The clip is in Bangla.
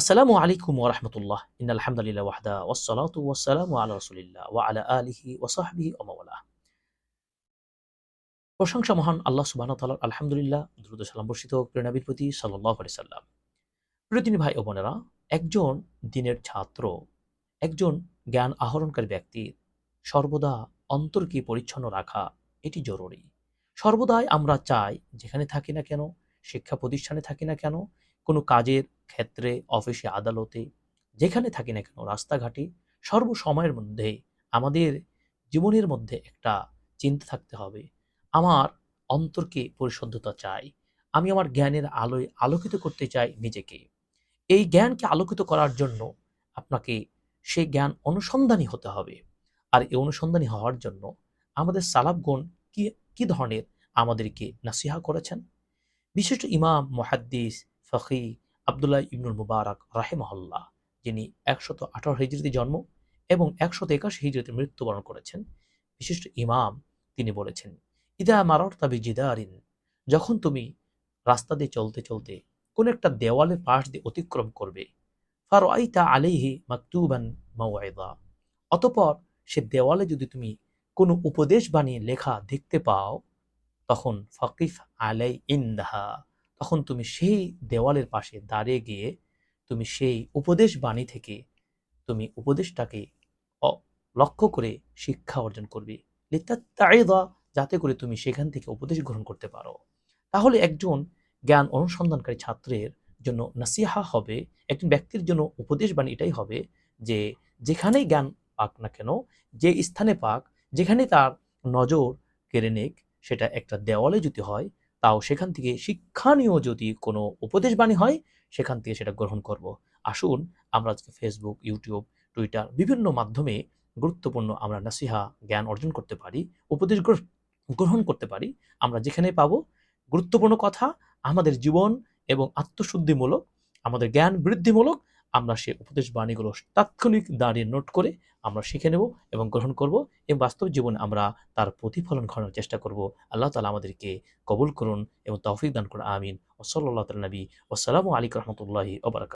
আসসালামু আলাইকুম ওয়া রাহমাতুল্লাহ। ইন্নাল হামদুলিল্লাহ ওয়াহদা ওয়াসসালাতু ওয়াসসালামু আলা রাসূলিল্লাহ ওয়া আলা আলিহি ওয়া সাহবিহি ওয়া মাওয়ালা। প্রশংসা মহান আল্লাহ ওয়া তাআলার আলহামদুলিল্লাহ, দ্রুত সালাম বর্ষিত নবীর প্রতি সাল্লাল্লাহু আলাইহি সাল্লাম। প্রিয় তিনি ভাই ও বোনেরা, একজন দিনের ছাত্র, একজন জ্ঞান আহরণকারী ব্যক্তির সর্বদা অন্তরকে পরিচ্ছন্ন রাখা এটি জরুরি। সর্বদাই আমরা চাই যেখানে থাকি না কেন শিক্ষা প্রতিষ্ঠানে থাকি না কেন? কোনো কাজের ক্ষেত্রে, অফিসে, আদালতে, যেখানে থাকি না কেন, রাস্তাঘাটে, সর্বসময়ের মধ্যে আমাদের জীবনের মধ্যে একটা চিন্তা থাকতে হবে। আমার অন্তরকে পরিশুদ্ধতা চাই। আমি আমার জ্ঞানের আলোয় আলোকিত করতে চাই নিজেকে। এই জ্ঞানকে আলোকিত করার জন্য আপনাকে সেই জ্ঞান অনুসন্ধানী হতে হবে। আর এই অনুসন্ধানী হওয়ার জন্য আমাদের সালাবগণ কি কি ধরনের আমাদেরকে নাসিহা করেছেন? বিশিষ্ট ইমাম, মহাদ্দিস ফকি আবদুল্লাহ ইবনুল মুবারক রাহেমহল্লা যিনি একশত আঠারো হিজড়িতে জন্ম এবং একশত একাশি হিজড়িতে মৃত্যুবরণ করেছেন, বিশিষ্ট ইমাম তিনি বলেছেন, ইদা মারর তাবি জিদারিন যখন তুমি রাস্তা দিয়ে চলতে চলতে কোন একটা দেওয়ালের পাশ দিয়ে অতিক্রম করবে ফার আইতা আলিহি মাকতুবান মাওয়াইদা অতপর সে দেওয়ালে যদি তুমি কোনো উপদেশ বানিয়ে লেখা দেখতে পাও তখন ফকিফ আলাই ইন্দাহা, তখন তুমি সেই দেওয়ালের পাশে দাঁড়িয়ে গিয়ে তুমি সেই উপদেশ বাণী থেকে তুমি উপদেশটাকে লক্ষ্য করে শিক্ষা অর্জন করবে। লিত্তাত্তাইদা যাতে করে তুমি সেখান থেকে উপদেশ গ্রহণ করতে পারো। তাহলে একজন জ্ঞান অনুসন্ধানকারী ছাত্রের জন্য নাসিহা হবে, একজন ব্যক্তির জন্য উপদেশ বাণী এটাই হবে যে, যেখানেই জ্ঞান পাক না কেন, যে স্থানে পাক, যেখানে তার নজর কেড়ে নেক সেটা একটা দেওয়ালে যদি হয়, তাও সেখান থেকে শিক্ষণীয় যদি কোনো উপদেশ বাণী হয়, সেখান থেকে সেটা গ্রহণ করব। আসুন, আমরা আজকে ফেসবুক ইউটিউব টুইটার বিভিন্ন মাধ্যমে গুরুত্বপূর্ণ আমরা নাসিহা, জ্ঞান অর্জন করতে পারি, উপদেশ গ্রহ- গ্রহণ করতে পারি। আমরা যেখানে পাবো, গুরুত্বপূর্ণ কথা, আমাদের জীবন এবং আত্মশুদ্ধিমূলক, আমাদের জ্ঞান বৃদ্ধিমূলক আমরা সেই উপদেশ বাণীগুলো তাৎক্ষণিক দাঁড়িয়ে নোট করে আমরা শিখে নেব এবং গ্রহণ করব এবং বাস্তব জীবনে আমরা তার প্রতিফলন ঘটানোর চেষ্টা করব। আল্লাহ তালা আমাদেরকে কবুল করুন এবং তৌফিক দান করুন। আমিন। ওসল্লা নবী। ওসালামু আলিক রহমতুল্লাহি ওবরাকাত